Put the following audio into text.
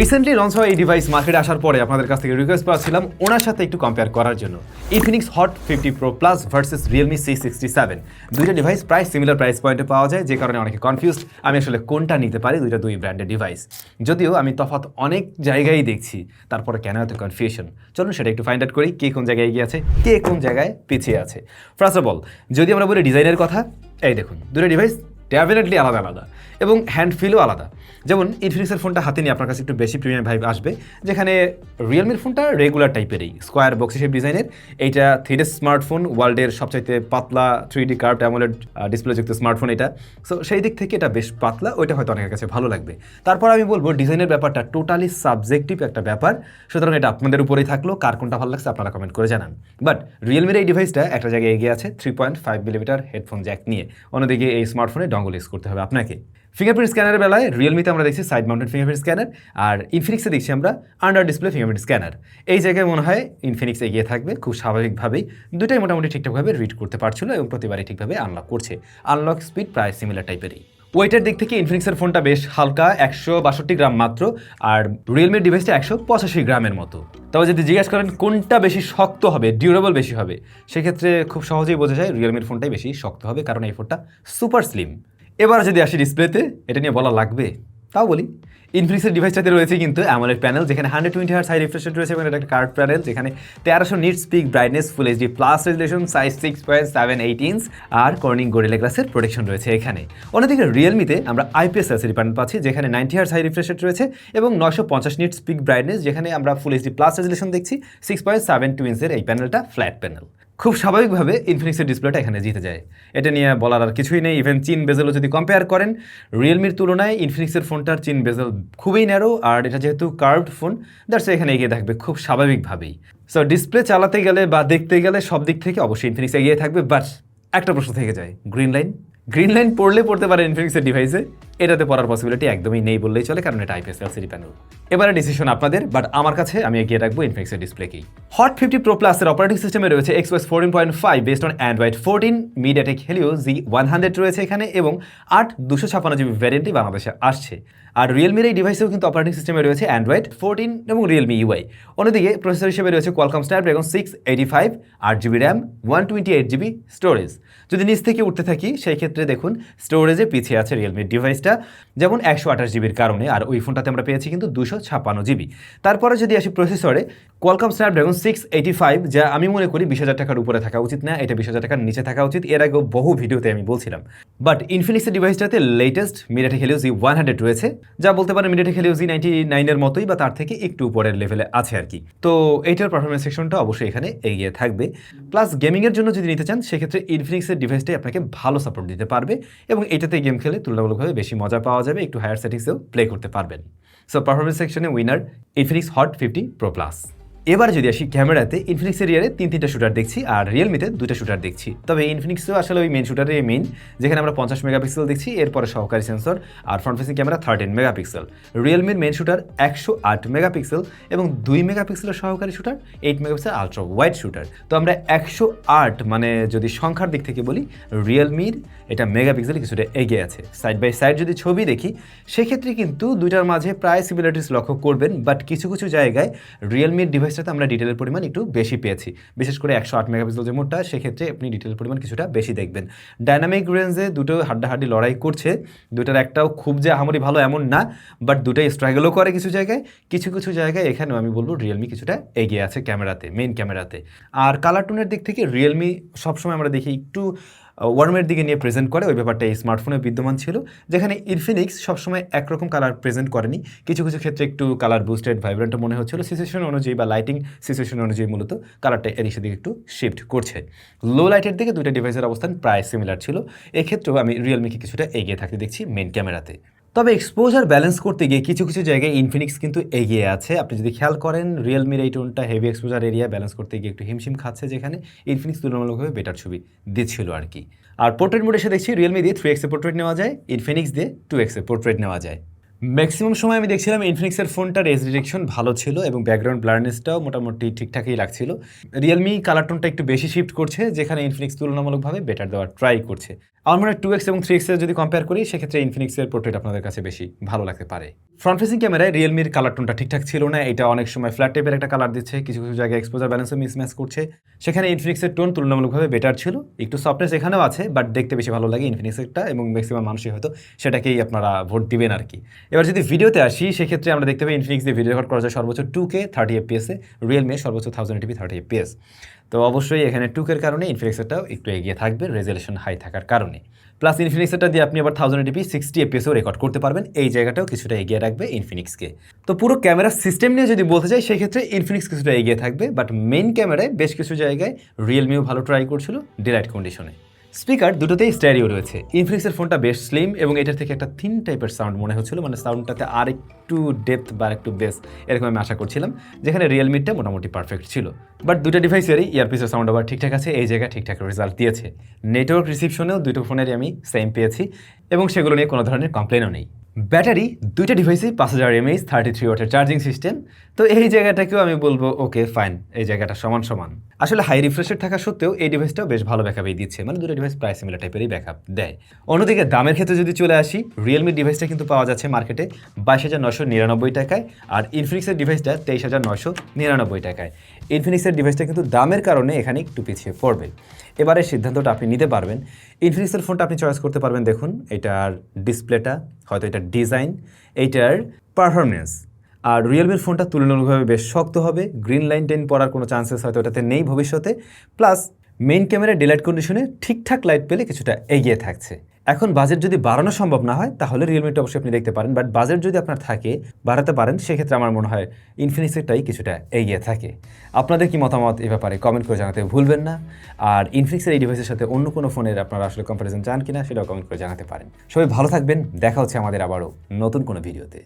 Recently launch হওয়া এই device মার্কেটে আসার পরে আপনাদের কাছ থেকে রিকোয়েস্ট পাচ্ছিলাম ওনার সাথে একটু কম্পেয়ার করার জন্য। Infinix hot fifty pro plus versus Realme C sixty seven দুইটা ডিভাইস প্রায় সিমিলার প্রাইস পয়েন্টে পাওয়া যায়, যে কারণে অনেকে কনফিউজ আমি আসলে কোনটা নিতে পারি, দুইটা দুই ব্র্যান্ডের ডিভাইস যদিও আমি তফাৎ অনেক জায়গায় দেখছি, তারপরে কেন এত কনফিউশন চলুন সেটা একটু ফাইন্ড আউট করি, কে কোন জায়গায় এগিয়ে আছে, কে কোন জায়গায় পিছিয়ে আছে। ফার্স্ট অফ অল যদি আমরা বলি ডিজাইনের কথা, এই দেখুন দুটো ডিভাইস ডেফিনেটলি আলাদা আলাদা। এবং হ্যান্ড ফিলও আলাদা। যেমন ইনফিনিক্সের ফোনটা হাতে নিয়ে আপনার কাছে একটু বেশি প্রিমিয়াম ভাইব আসবে, যেখানে রিয়েলমির ফোনটা রেগুলার টাইপেরই স্কোয়ার বক্সি শেপ ডিজাইনের এইটা থ্রিডেস স্মার্টফোন ওয়ার্ল্ডের সবচাইতে পাতলা থ্রি ডি কার্ভ অ্যামোলেড ডিসপ্লেযুক্ত স্মার্টফোন এটা। সো সেই দিক থেকে এটা বেশ পাতলা, ওইটা হয়তো অনেকের কাছে ভালো লাগবে। তারপর আমি বলব ডিজাইনের ব্যাপারটা টোটালি সাবজেক্টিভ একটা ব্যাপার। সুতরাং এটা আপনাদের উপরেই থাকল, কার কোনটা ভালো লাগছে আপনারা কমেন্ট করে জানান। বাট রিয়েলমির এই ডিভাইসটা একটা জায়গায় এগিয়ে আছে three point five millimetre headphone jack নিয়ে। অন্যদিকে এই স্মার্টফোনে ডঙ্গল ইউজ করতে হবে আপনাকে। ফিঙ্গারপ্রিন্ট স্ক্যানারের বেলায় রিয়েলমিতে আমরা দেখছি সাইড মাউন্টেড ফিঙ্গারপ্রিন্ট স্ক্যানার আর ইনফিনিক্সে দেখছি আমরা আন্ডার ডিসপ্লে ফিঙ্গারপ্রিন্ট স্ক্যানার এই জায়গায় মনে হয় ইনফিনিক্স এগিয়ে থাকবে, খুব স্বাভাবিকভাবেই। দুটাই মোটামুটি ঠিকঠাকভাবে রিড করতে পারছিল এবং প্রতিবারই ঠিকভাবে আনলক করছে। আনলক স্পিড প্রায় সিমিলার টাইপেরই ওয়েটের দিক থেকে ইনফিনিক্সের ফোনটা বেশ হালকা, একশো বাষট্টি গ্রাম মাত্র, আর রিয়েলমির ডিভাইসটা একশো পঁচাশি গ্রামের মতো। তবে যদি জিজ্ঞাসা করেন কোনটা বেশি শক্ত হবে ডিউরেবল বেশি হবে, সেক্ষেত্রে খুব সহজেই বোঝা যায় রিয়েলমির ফোনটাই বেশি শক্ত হবে, কারণ এই ফোনটা সুপার স্লিম এবার যদি আসি ডিসপ্লেতে এটা নিয়ে বলা লাগবে। তাও বলি ইনফিনিক্সের ডিভাইসটাতে রয়েছে কিন্তু অ্যামোলেড প্যানেল যেখানে hundred twenty hertz high refresh রয়েছে এবং এটা একটা কার্ড প্যানেল যেখানে তেরোশো nits peak brightness full HD plus resolution size six point seven eight inch আর কর্নিং গোরিলা গ্লাসের প্রোটেকশন রয়েছে এখানে। অন্যদিকে রিয়েলমিতে আমরা আইপিএস এলসিডি প্যানেল পাচ্ছি, যেখানে নাইনটি হার্স হাই রিফ্রেশ রয়েছে এবং নশো পঞ্চাশ নিট স্পিক ব্রাইটনেস যেখানে আমরা ফুল এইচডি প্লাস রেজুলেশন দেখছি সিক্স পয়েন্ট সেভেন টু ইঞ্চের এই প্যানেলটা ফ্ল্যাট প্যানেল খুব স্বাভাবিকভাবে ইনফিনিক্সের ডিসপ্লেটা এখানে জিতে যায়। এটা নিয়ে বলার আর কিছুই নেই। ইভেন চিন বেজেলও যদি কম্পেয়ার করেন রিয়েলমির তুলনায় ইনফিনিক্সের ফোনটার চিন বেজেল খুবই ন্যারো আর এটা যেহেতু কার্ভড ফোন দ্যাটস এখানে এগিয়ে থাকবে খুব স্বাভাবিকভাবেই। সো ডিসপ্লে চালাতে গেলে বা দেখতে গেলে সব দিক থেকে অবশ্যই ইনফিনিক্স এগিয়ে থাকবে বাট একটা প্রশ্ন থেকে যায়। গ্রিন লাইন গ্রিন লাইন পড়লে পড়তে পারে ইনফিনিক্সের ডিভাইসে এটাতে পড়ার পসিবিলিটি একদমই নেই বললেই চলে, কারণ এটা আইপিএস এলসিডি প্যানেল এবারে ডিসিশন আপনাদের বাট আমার কাছে আমি এগিয়ে রাখব ইনফিনিক্সের ডিসপ্লেকেই হট ফিফটি প্রো প্লাসের অপারেটিং সিস্টেমে রয়েছে X express fourteen point five based on Android fourteen MediaTek Helio G one hundred রয়েছে এখানে, এবং আট দুশো ছাপান্ন জিবি ভ্যারিয়েন্টই বাংলাদেশে আসছে। আর রিয়েলমির এই ডিভাইসেও কিন্তু অপারেটিং সিস্টেমে রয়েছে অ্যান্ড্রয়েড ফোরটিন এবং রিয়েলমি ইউআই অন্যদিকে প্রসেসর হিসেবে রয়েছে Qualcomm Snapdragon six eighty five আট GB RAM one twenty eight GB storage যদি নিচ থেকে উঠতে থাকি, সেই ক্ষেত্রে দেখুন স্টোরেজে পিছিয়ে আছে রিয়েলমির ডিভাইসটা যেমন একশো আঠাশ জিবির কারণে, আর ওই ফোনটাতে আমরা পেয়েছি কিন্তু দুশো ছাপ্পান্ন জিবি। তারপরে যদি আসি প্রসেসরে Qualcomm Snapdragon six eighty five যা আমি মনে করি বিশ হাজার টাকার উপরে থাকা উচিত না, এটা বিশ হাজার টাকার নিচে থাকা উচিত। এর আগেও বহু ভিডিওতে আমি বলছিলাম। বাট ইনফিনিক্সের ডিভাইসটাতে latest MediaTek Helio G one hundred রয়েছে, যা বলতে পারেন মিডিয়াটেক হেলিও জি নাইনটি নাইনের মতোই বা তার থেকে একটু উপরের লেভেলে আছে আর কি। তো এইটার পারফরমেন্স সেকশনটা অবশ্যই এখানে এগিয়ে থাকবে। প্লাস গেমিংয়ের জন্য যদি নিতে চান, সেক্ষেত্রে ইনফিনিক্সের ডিভাইসটাই আপনাকে ভালো সাপোর্ট দিতে পারবে এবং এটাতে গেম খেলে তুলনামূলকভাবে বেশি মজা পাওয়া যাবে, একটু হায়ার সেটিংসেও প্লে করতে পারবেন। সো পারফরমেন্স সেকশনে winner Infinix hot fifty pro plus এবার যদি আসি ক্যামেরাতে ইনফিনিক্সের ইয়ারে তিন, তিনটা শুটার দেখছি আর রিয়েলমিতে দুটো শুটার দেখছি। তবে ইনফিনিক্সও আসলে ওই মেন শুটারের মেইন যেখানে আমরা পঞ্চাশ মেগাপিক্সেল দেখছি, এরপরে সহকারী সেন্সর আর front facing camera thirteen megapixel রিয়েলমির main shooter একশো আট মেগাপিক্সেল এবং দুই মেগাপিক্সেলের সহকারী shooter eight megapixel ultra wide shooter তো আমরা একশো আট মানে যদি সংখ্যার দিক থেকে বলি রিয়েলমির এটা মেগাপিক্সেল কিছুটা এগিয়ে আছে। সাইড বাই সাইড যদি ছবি দেখি, সেক্ষেত্রে কিন্তু দুইটার মাঝে প্রায় সিমিলারিটিস লক্ষ্য করবেন বাট কিছু কিছু জায়গায় রিয়েলমির ডিভাইসটাতে আমরা ডিটেলের পরিমাণ একটু বেশি পেয়েছি। বিশেষ করে একশো আট মেগাপিক্সেল যে মোডটা, সেক্ষেত্রে আপনি ডিটেলের পরিমাণ কিছুটা বেশি দেখবেন। ডাইনামিক রেঞ্জে দুটো হাড্ডাহাড্ডি লড়াই করছে। দুটার একটাও খুব যে আহামরি ভালো এমন না বাট দুটাই স্ট্রাগলও করে কিছু জায়গায়। কিছু কিছু জায়গায় এখানেও আমি বলব রিয়েলমি কিছুটা এগিয়ে আছে ক্যামেরাতে মেইন ক্যামেরাতে। আর কালার টোনের দিক থেকে রিয়েলমি সবসময় আমরা দেখি একটু ওয়ার্মের দিকে নিয়ে প্রেজেন্ট করে, ওই ব্যাপারটা এই স্মার্টফোনে বিদ্যমান ছিল, যেখানে ইরফিনিক্স সবসময় একরকম কালার প্রেজেন্ট করেনি। কিছু কিছু ক্ষেত্রে একটু কালার বুস্টেড ভাইব্রেন্টও মনে হচ্ছিল। সিচুয়েশন অনুযায়ী বা লাইটিং সিচুয়েশন অনুযায়ী মূলত কালারটা এর সেদিকে একটু শিফট করছে। লো লাইটের দিকে দুইটা ডিভাইসের অবস্থান প্রায় সিমিলার ছিল। এক্ষেত্রেও আমি রিয়েলমিকে কিছুটা এগিয়ে থাকতে দেখছি মেন ক্যামেরাতে তবে এক্সপোজার ব্যালেন্স করতে গিয়ে কিছু কিছু জায়গায় ইনফিনিক্স কিন্তু এগিয়ে আছে। আপনি যদি খেয়াল করেন রিয়েলমির এই টোনটা হেভি এক্সপোজার এরিয়া ব্যালেন্স করতে গিয়ে একটু হিমশিম খাচ্ছে যেখানে ইনফিনিক্স তুলনামূলকভাবে বেটার ছবি দিচ্ছিল আর কি। আর পোর্ট্রেট মোড এসে দেখছি রিয়েলমি দিয়ে থ্রি এক্সে পোর্ট্রেট নেওয়া যায় ইনফিনিক্স দিয়ে টু এক্সে পোর্ট্রেট নেওয়া যায়। ম্যাক্সিমাম সময় আমি দেখছিলাম ইনফিনিক্সের ফোনটার এজ ডিটেকশন ভালো ছিল এবং ব্যাকগ্রাউন্ড ব্লারনেসটাও মোটামুটি ঠিকঠাকই লাগছিল। রিয়েলমি কালার টোনটা একটু বেশি শিফট করছে, যেখানে ইনফিনিক্স তুলনামূলকভাবে বেটার দেওয়ার ট্রাই করছে। আমার মনে হয় টু এক্স এবং থ্রি এক্সের যদি কম্পেয়ার করি, সেক্ষেত্রে ইনফিনিক্সের পোর্ট্রেট আপনাদের কাছে বেশি ভালো লাগতে পারে। ফ্রন্ট ফেসিং ক্যামেরায় রিয়েলমির কালার টোনটা ঠিকঠাক ছিল না, এটা অনেক সময় ফ্ল্যাট টাইপের একটা কালার দিচ্ছে, কিছু কিছু জায়গায় এক্সপোজার ব্যালেন্সও মিসম্যাচ করছে। সেখানে ইনফিনিক্সের টোন তুলনামূলকভাবে বেটার ছিল, একটু সফটনেস এখানেও আছে বাট দেখতে বেশি ভালো লাগে ইনফিনিক্সেরটা এবং ম্যাক্সিমাম মানুষই হয়তো সেটাকেই আপনারা ভোট দিবেন আর কি। এবার যদি ভিডিওতে আসি, সেক্ষেত্রে আমরা দেখতে পাই ইনফিনিক্স দিয়ে ভিডিও রেকর্ড করা যায় সর্বোচ্চ টু কে থার্টি এফপিএসে রিয়েলমি সর্বোচ্চ থাউজেন্ড টিভি থার্টি এফপিএস তো অবশ্যই এখানে টুকের কারণে ইনফিনিক্সেরটাও একটু এগিয়ে থাকবে রেজুলেশন হাই থাকার কারণে। প্লাস ইনফিনিক্সেরটা দিয়ে আপনি আবার থাউজেন্ড টিপি সিক্সটি এফপিএসও রেকর্ড করতে পারবেন। এই জায়গাটাও কিছুটা এগিয়ে রাখবে ইনফিনিক্সকে তো পুরো ক্যামেরা সিস্টেম নিয়ে যদি বলতে চাই, সেক্ষেত্রে ইনফিনিক্স কিছুটা এগিয়ে থাকবে। বাট মেইন ক্যামেরায় বেশ কিছু জায়গায় রিয়েলমিও ভালো ট্রাই করছিল ডিলাইট কন্ডিশনে স্পিকার দুটোতেই স্ট্যারিও রয়েছে। ইনফিনিক্সের ফোনটা বেশ স্লিম এবং এটার থেকে একটা থিন টাইপের সাউন্ড মনে হচ্ছিল মানে সাউন্ডটাতে আর একটু ডেপথ বা একটু বেস এরকম আমি আশা করছিলাম, যেখানে রিয়েলমিটা মোটামুটি পারফেক্ট ছিল। বাট দুটো ডিভাইসেরই ইয়ারপিসের সাউন্ড আবার ঠিকঠাক আছে, এই জায়গায় ঠিকঠাক রেজাল্ট দিয়েছে। নেটওয়ার্ক রিসিপশনেও দুটো ফোনেরই আমি সেম পেয়েছি এবং সেগুলো নিয়ে কোনো ধরনের কমপ্লেনও নেই। ব্যাটারি দুইটা ডিভাইসেই পাঁচ হাজার এমএইচ থার্টি থ্রি ওয়াটের চার্জিং সিস্টেম তো এই জায়গাটাকেও আমি বলব ওকে ফাইন এই জায়গাটা সমান সমান। আসলে হাই রিফ্রেশের থাকা সত্ত্বেও এই ডিভাইসটাও বেশ ভালো ব্যাকআপই দিচ্ছে। মানে দুটো ডিভাইস প্রায় সিমিলার টাইপেরই ব্যাকআপ দেয়। অন্যদিকে দামের ক্ষেত্রে যদি চলে আসি রিয়েলমি ডিভাইসটা কিন্তু পাওয়া যাচ্ছে মার্কেটে বাইশ হাজার নশো নিরানব্বই টাকায়, আর ইনফিনিক্সের ডিভাইসটা তেইশ হাজার নশো নিরানব্বই টাকায়। ইনফিনিক্সের ডিভাইসটা কিন্তু দামের কারণে এখানে একটু পিছিয়ে পড়বে। এবারে সিদ্ধান্তটা আপনি নিতে পারবেন। ইনফিনিক্সের ফোনটা আপনি চয়েস করতে পারবেন, দেখুন, এটার ডিসপ্লেটা হয়তো এটার ডিজাইন এইটার পারফরমেন্স আর রিয়েলমির ফোনটা তুলনামূলকভাবে বেশ শক্ত হবে গ্রিন লাইন টেন পড়ার কোনো চান্সেস হয়তো ওটাতে নেই ভবিষ্যতে। প্লাস মেইন ক্যামেরা ডিলাইট কন্ডিশনে ঠিকঠাক লাইট পেলে কিছুটা এগিয়ে থাকছে। এখন বাজেট যদি বাড়ানো সম্ভব না হয়, তাহলে রিয়েলমিটা অবশ্যই আপনি দেখতে পারেন। বাট বাজেট যদি আপনার থাকে, বাড়াতে পারেন, সেক্ষেত্রে আমার মনে হয় ইনফিনিক্সেরটাই কিছুটা এগিয়ে থাকে। আপনাদের কি মতামত এ ব্যাপারে কমেন্ট করে জানাতে ভুলবেন না। আর ইনফিনিক্সের এই ডিভাইসের সাথে অন্য কোনো ফোনের আপনারা আসলে কম্পারিজন চান কিনা, সেটাও কমেন্ট করে জানাতে পারেন। সবাই ভালো থাকবেন, দেখা হচ্ছে আমাদের আবারও নতুন কোনো ভিডিওতে